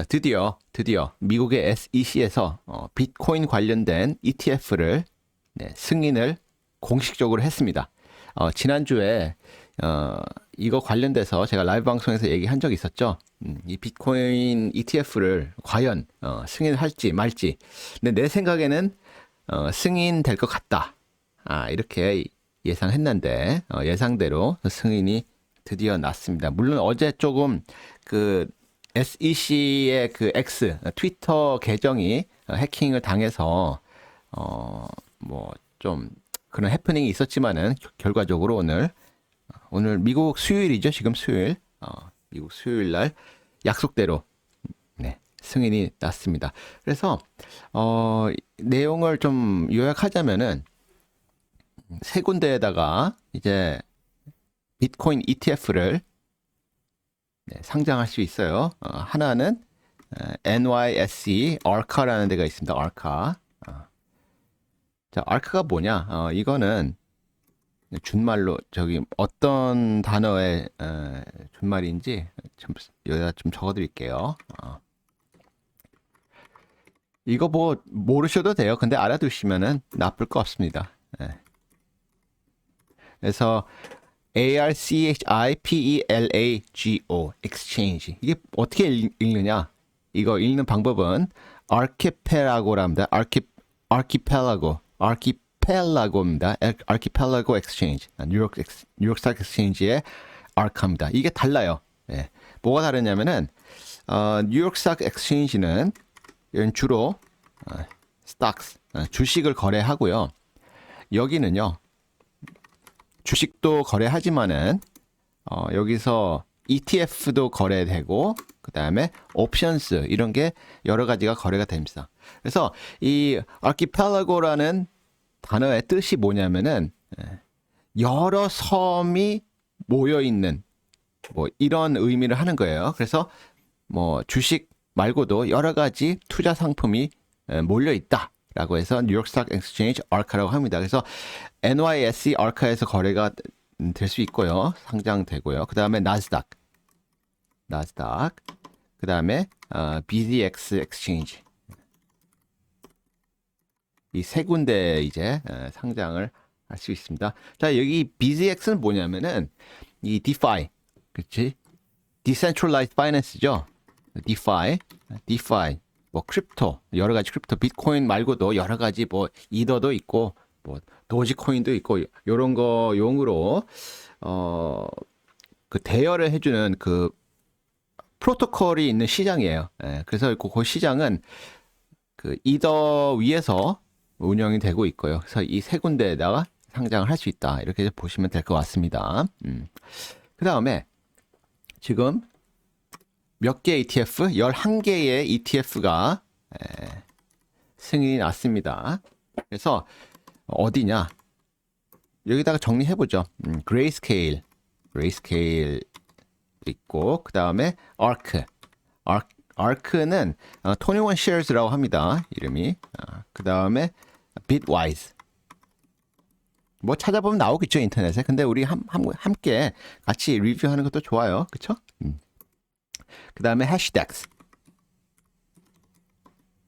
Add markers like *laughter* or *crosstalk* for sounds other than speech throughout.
자, 드디어 드디어 미국의 SEC에서 어, 비트코인 관련된 ETF를 네, 승인을 공식적으로 했습니다. 어, 지난주에 어, 이거 관련돼서 제가 라이브 방송에서 얘기한 적이 있었죠. 음, 이 비트코인 ETF를 과연 어, 승인할지 말지. 근데 내 생각에는 어, 승인될 것 같다. 아, 이렇게 예상했는데 어, 예상대로 승인이 드디어 났습니다. 물론 어제 조금 그 SEC의 그 X 트위터 계정이 어, 해킹을 당해서 어 뭐 좀 그런 해프닝이 있었지만은 겨- 결과적으로 오늘 어, 오늘 미국 수요일이죠. 지금 수요일. 어 미국 수요일 날 약속대로 네, 승인이 났습니다. 그래서 어 내용을 좀 요약하자면은 세 군데에다가 이제 비트코인 ETF를 네, 상장할 수 있어요. 어, 하나는 어, NYSE ARCA라는 데가 있습니다. ARCA. 어. 자, ARCA가 뭐냐? 어, 이거는 준말로 저기 어떤 단어의 어, 준말인지 좀 여기다 좀 적어드릴게요. 어. 이거 뭐 모르셔도 돼요. 근데 알아두시면은 나쁠 거 없습니다. 예. 그래서 A R C H I P E L A G O exchange 이게 어떻게 읽, 읽느냐? 이거 읽는 방법은 archipelago랍니다. archi archipelago archipelago입니다. archipelago exchange 뉴욕 뉴욕 스탁 엑스체인지의 arc입니다. 이게 달라요. 예. 뭐가 다르냐면은 어, 뉴욕 스탁 엑스체인지는 주로 어, stocks 어, 주식을 거래하고요. 여기는요. 주식도 거래하지만은 어, 여기서 ETF도 거래되고 그 다음에 옵션스 이런 게 여러 가지가 거래가 됩니다. 그래서 이 아키펠라고라는 단어의 뜻이 뭐냐면은 예, 여러 섬이 모여 있는 뭐 이런 의미를 하는 거예요. 그래서 뭐 주식 말고도 여러 가지 투자 상품이 에, 몰려 있다 라고 해서 뉴욕 스탁 엑스체인지 아카라고 합니다. 그래서 NYSE 아카에서 거래가 될 수 있고요. 상장되고요. 그 다음에 나스닥 나스닥 그 다음에 어, BZX 엑스체인지 이 세 군데 이제 에, 상장을 할 수 있습니다. 자, 여기 BZX는 뭐냐면은 이 DeFi 그렇지? Decentralized Finance죠. DeFi, DeFi, 뭐 크립토, 여러 가지 크립토, 비트코인 말고도 여러 가지 뭐 이더도 있고 뭐 도지코인도 있고 요런 거 용으로 어 그 대여를 해주는 그 프로토콜이 있는 시장이에요. 예, 그래서 그, 그 시장은 그 이더 위에서 운영이 되고 있고요. 그래서 이 세 군데에다가 상장을 할 수 있다. 이렇게 보시면 될 것 같습니다. 음. 그 다음에 지금 몇 개 ETF? 11개의 ETF가 승인이 났습니다. 그래서 어디냐? 여기다가 정리해보죠. 음, 그레이스케일, 그레이스케일 있고 그 다음에 아크, 아크 아크는 어, 21 shares라고 합니다. 이름이. 어, 그 다음에 bitwise. 뭐 찾아보면 나오겠죠 인터넷에. 근데 우리 함, 함, 함께 같이 리뷰하는 것도 좋아요. 그쵸? 음. 그 다음에 해시덱스.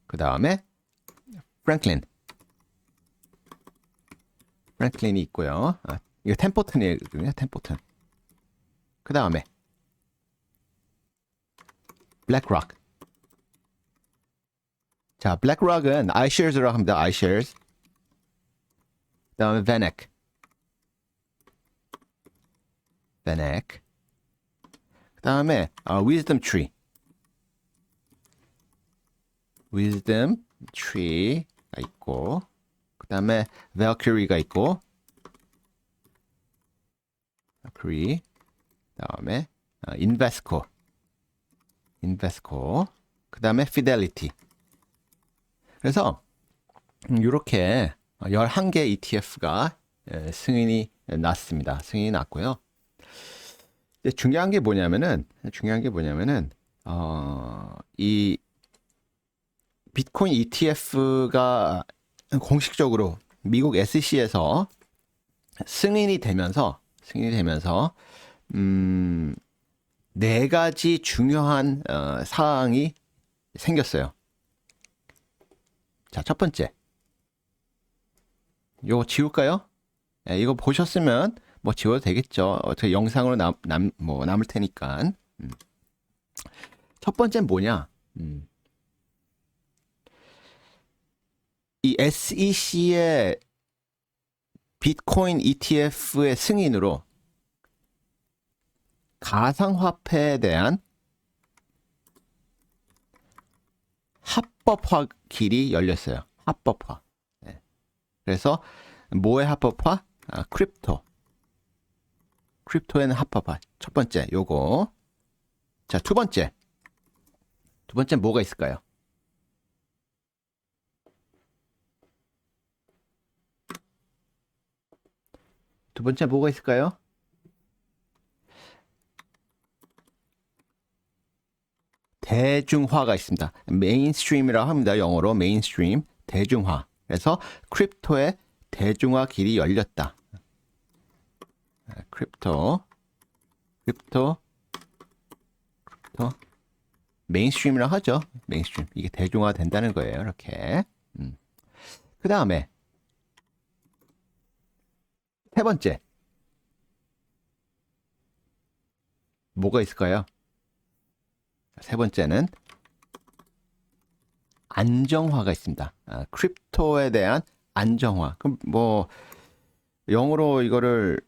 그 다음에 프랭클린. 프랭클린이 있고요. 아, 이거 템포튼이거든요. 템포튼. 그 다음에 블랙록. 자, 블랙록은 iShares라고 합니다. iShares. 그 다음에 VanEck. VanEck. 그 다음에 어, Wisdom Tree. Wisdom Tree가 있고 그 다음에 Valkyrie가 있고 Valkyrie 그 다음에 어, Invesco Invesco 그 다음에 Fidelity 그래서 이렇게 11개 ETF가 승인이 났습니다. 승인이 났고요. 중요한 게 뭐냐면은 중요한 게 뭐냐면은 어, 이 비트코인 ETF가 공식적으로 미국 SEC에서 승인이 되면서 승인이 되면서 음, 네 가지 중요한 어, 사항이 생겼어요. 자, 첫 번째. 요거 지울까요? 예, 이거 보셨으면 뭐 지워도 되겠죠. 어떻게 영상으로 남, 남, 뭐 남을 테니까. 음. 첫 번째는 뭐냐? 음. 이 SEC의 비트코인 ETF의 승인으로 가상화폐에 대한 합법화 길이 열렸어요. 합법화. 네. 그래서 뭐의 합법화? 아, 크립토. 크립토에는 합법화. 첫 번째, 요거. 자, 두 번째. 두 번째 뭐가 있을까요? 두 번째 뭐가 있을까요? 대중화가 있습니다. 메인스트림이라고 합니다. 영어로 메인스트림, 대중화. 그래서 크립토의 대중화 길이 열렸다. 크립토, 크립토, 크립토, 메인스트림이라고 하죠. 메인스트림. 이게 대중화 된다는 거예요. 이렇게. 음. 그 다음에 세 번째. 뭐가 있을까요? 세 번째는 안정화가 있습니다. 아, 크립토에 대한 안정화. 그럼 뭐 영어로 이거를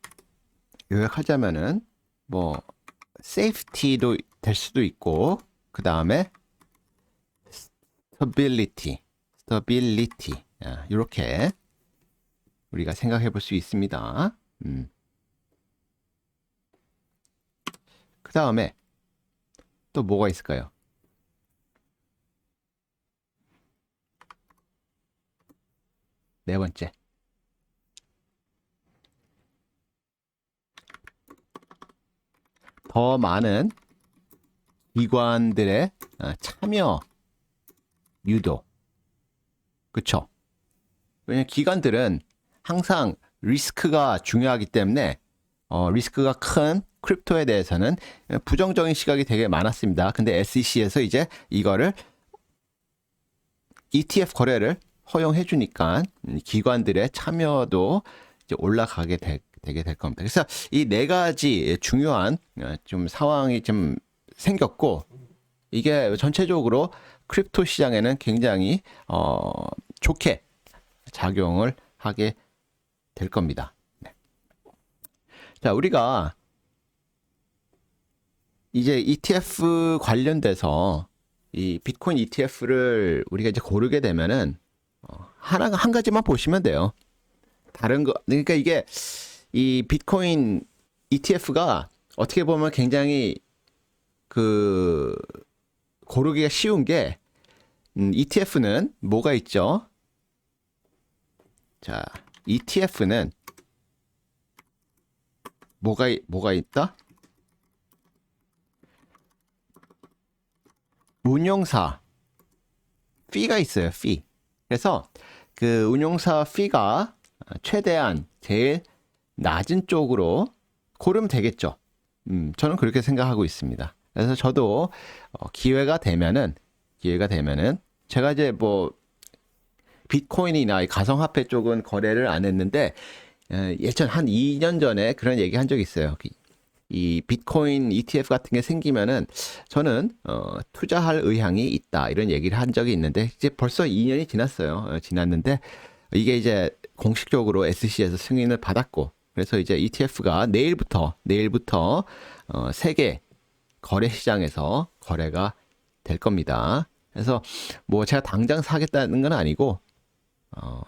요약하자면은 뭐 세이프티도 될 수도 있고 그 다음에 스터빌리티, 스터빌리티 이렇게 우리가 생각해 볼 수 있습니다. 음. 그 다음에 또 뭐가 있을까요? 네 번째. 더 많은 기관들의 어, 참여 유도. 그쵸? 왜냐면 기관들은 항상 리스크가 중요하기 때문에 어, 리스크가 큰 크립토에 대해서는 부정적인 시각이 되게 많았습니다. 근데 SEC에서 이제 이거를 ETF 거래를 허용해 주니까 기관들의 참여도 이제 올라가게 되, 되게 될 겁니다. 그래서 이 네 가지 중요한 어, 좀 상황이 좀 생겼고 이게 전체적으로 크립토 시장에는 굉장히 어, 좋게 작용을 하게 될 겁니다. 네. 자, 우리가 이제 ETF 관련돼서 이 비트코인 ETF를 우리가 이제 고르게 되면은 어, 하나 한 가지만 보시면 돼요. 다른 거 그러니까 이게 이 비트코인 ETF가 어떻게 보면 굉장히 그 고르기가 쉬운 게 음, ETF는 뭐가 있죠? 자, ETF는 뭐가 뭐가 있다? 운용사 피가 있어요. 피. 그래서 그 운용사 피가 최대한 제일 낮은 쪽으로 고르면 되겠죠. 음, 저는 그렇게 생각하고 있습니다. 그래서 저도 어, 기회가 되면은 기회가 되면은 제가 이제 뭐 비트코인이나 가상화폐 쪽은 거래를 안 했는데 어, 예전 한 2년 전에 그런 얘기 한 적이 있어요. 이 비트코인 ETF 같은 게 생기면은 저는 어, 투자할 의향이 있다 이런 얘기를 한 적이 있는데 이제 벌써 2년이 지났어요. 어, 지났는데 이게 이제 공식적으로 SC에서 승인을 받았고 그래서 이제 ETF가 내일부터 내일부터 어, 세계 거래 시장에서 거래가 될 겁니다. 그래서 뭐 제가 당장 사겠다는 건 아니고 어,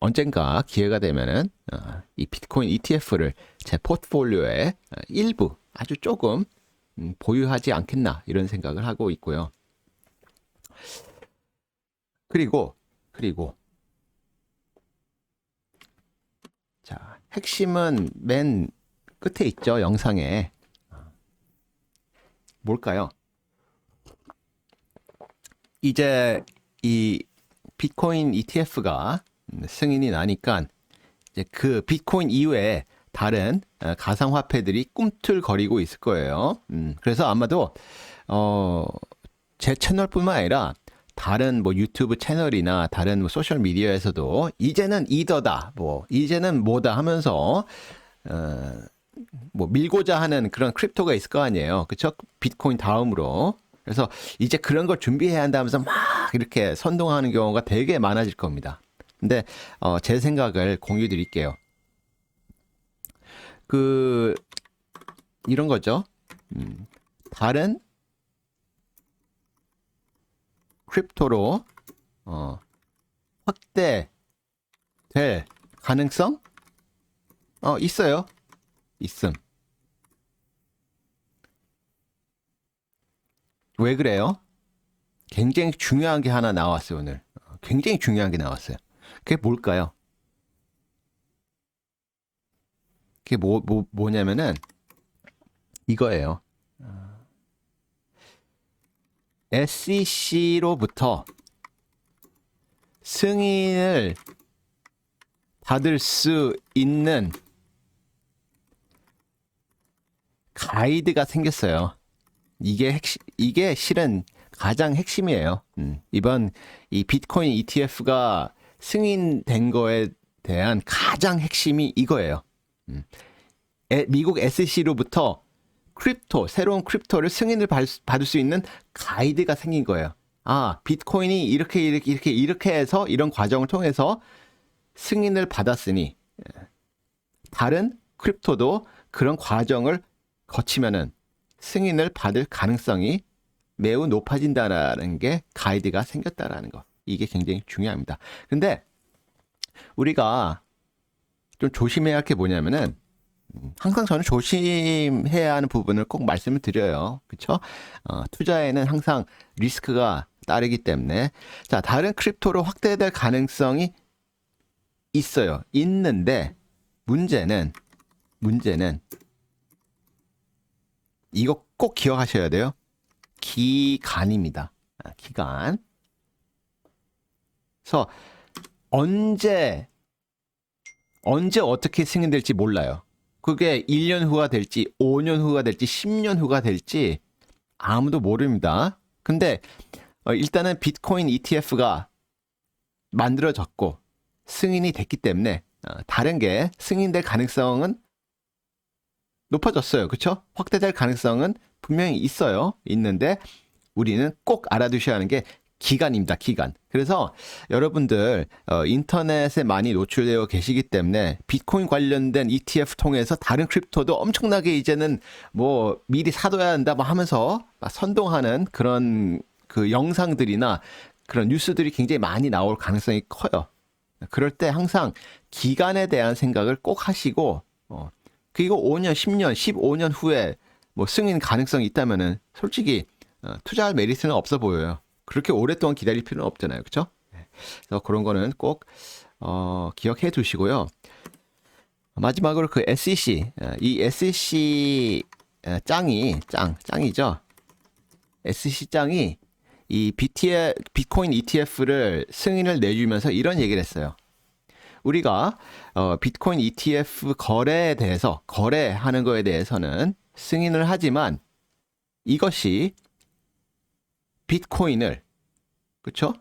언젠가 기회가 되면은 어, 이 비트코인 ETF를 제 포트폴리오에 어, 일부 아주 조금 음, 보유하지 않겠나 이런 생각을 하고 있고요. 그리고 그리고 자 핵심은 맨 끝에 있죠 영상에 뭘까요? 이제 이 비트코인 ETF가 승인이 나니까 이제 그 비트코인 이외에 다른 어, 가상화폐들이 꿈틀거리고 있을 거예요. 음, 그래서 아마도 어 제 채널뿐만 아니라 다른 뭐 유튜브 채널이나 다른 뭐 소셜 미디어에서도 이제는 이더다, 뭐 이제는 뭐다 하면서 어, 뭐 밀고자 하는 그런 크립토가 있을 거 아니에요. 그쵸? 비트코인 다음으로. 그래서 이제 그런 걸 준비해야 한다면서 막 이렇게 선동하는 경우가 되게 많아질 겁니다. 근데 어, 제 생각을 공유 드릴게요. 그 이런 거죠. 음, 다른 크립토로 어, 확대될 가능성 어 있어요. 있음. 왜 그래요? 굉장히 중요한 게 하나 나왔어요, 오늘. 어, 굉장히 중요한 게 나왔어요. 그게 뭘까요? 그게 뭐, 뭐, 뭐냐면은, 이거예요. SEC로부터 승인을 받을 수 있는 가이드가 생겼어요. 이게 핵심, 이게 실은 가장 핵심이에요. 음, 이번 이 비트코인 ETF가 승인된 거에 대한 가장 핵심이 이거예요. 음, 에, 미국 SEC로부터 크립토, 새로운 크립토를 승인을 받, 받을 수 있는 가이드가 생긴 거예요. 아, 비트코인이 이렇게, 이렇게, 이렇게, 이렇게 해서 이런 과정을 통해서 승인을 받았으니, 예, 다른 크립토도 그런 과정을 거치면은 승인을 받을 가능성이 매우 높아진다라는 게 가이드가 생겼다라는 거. 이게 굉장히 중요합니다. 근데 우리가 좀 조심해야 할 게 뭐냐면은 음, 항상 저는 조심해야 하는 부분을 꼭 말씀을 드려요. 그쵸? 어, 투자에는 항상 리스크가 따르기 때문에. 자, 다른 크립토로 확대될 가능성이 있어요. 있는데, 문제는, 문제는, 이거 꼭 기억하셔야 돼요. 기간입니다. 아, 기간. 그래서, 언제, 언제 어떻게 승인될지 몰라요. 그게 1년 후가 될지 5년 후가 될지 10년 후가 될지 아무도 모릅니다. 근데 어, 일단은 비트코인 ETF가 만들어졌고 승인이 됐기 때문에 어, 다른 게 승인될 가능성은 높아졌어요. 그렇죠? 확대될 가능성은 분명히 있어요. 있는데 우리는 꼭 알아두셔야 하는 게 기간입니다. 기간. 그래서 여러분들 어, 인터넷에 많이 노출되어 계시기 때문에 비트코인 관련된 ETF 통해서 다른 크립토도 엄청나게 이제는 뭐 미리 사둬야 한다 뭐 하면서 막 선동하는 그런 그 영상들이나 그런 뉴스들이 굉장히 많이 나올 가능성이 커요. 그럴 때 항상 기간에 대한 생각을 꼭 하시고 어, 그리고 5년, 10년, 15년 후에 뭐 승인 가능성이 있다면은 솔직히 어, 투자할 메리트는 없어 보여요. 그렇게 오랫동안 기다릴 필요는 없잖아요. 그렇죠? 그래서 그런 거는 꼭 어, 기억해 두시고요. 마지막으로 그 SEC 이 SEC 짱이 짱 짱이죠. SEC 짱이 이 BT의 비트코인 ETF를 승인을 내주면서 이런 얘기를 했어요. 우리가 어, 비트코인 ETF 거래에 대해서 거래하는 거에 대해서는 승인을 하지만 이것이 비트코인을 그렇죠?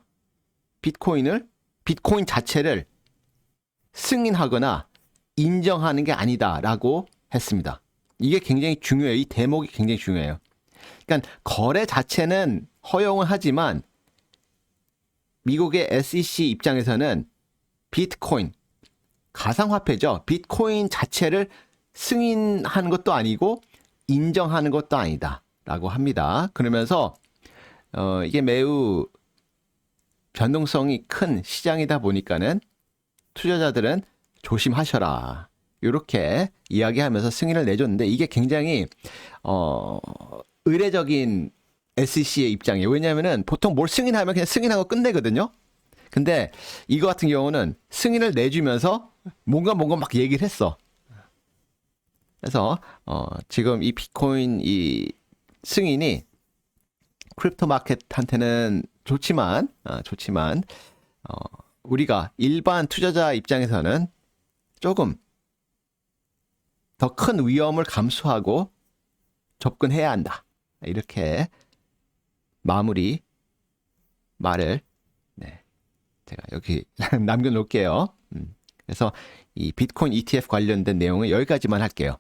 비트코인을 비트코인 자체를 승인하거나 인정하는 게 아니다라고 했습니다. 이게 굉장히 중요해요. 이 대목이 굉장히 중요해요. 그러니까 거래 자체는 허용을 하지만 미국의 SEC 입장에서는 비트코인 가상화폐죠. 비트코인 자체를 승인하는 것도 아니고 인정하는 것도 아니다라고 합니다. 그러면서 어, 이게 매우 변동성이 큰 시장이다 보니까는 투자자들은 조심하셔라. 이렇게 이야기하면서 승인을 내줬는데 이게 굉장히 어 의례적인 SEC의 입장이에요. 왜냐하면은 보통 뭘 승인하면 그냥 승인하고 끝내거든요. 근데 이거 같은 경우는 승인을 내주면서 뭔가 뭔가 막 얘기를 했어. 그래서 어 지금 이 비트코인 이 승인이 크립토 마켓한테는 좋지만 어, 좋지만 어, 우리가 일반 투자자 입장에서는 조금 더 큰 위험을 감수하고 접근해야 한다. 이렇게 마무리 말을 네, 제가 여기 *laughs* 남겨놓을게요. 음, 그래서 이 비트코인 ETF 관련된 내용은 여기까지만 할게요.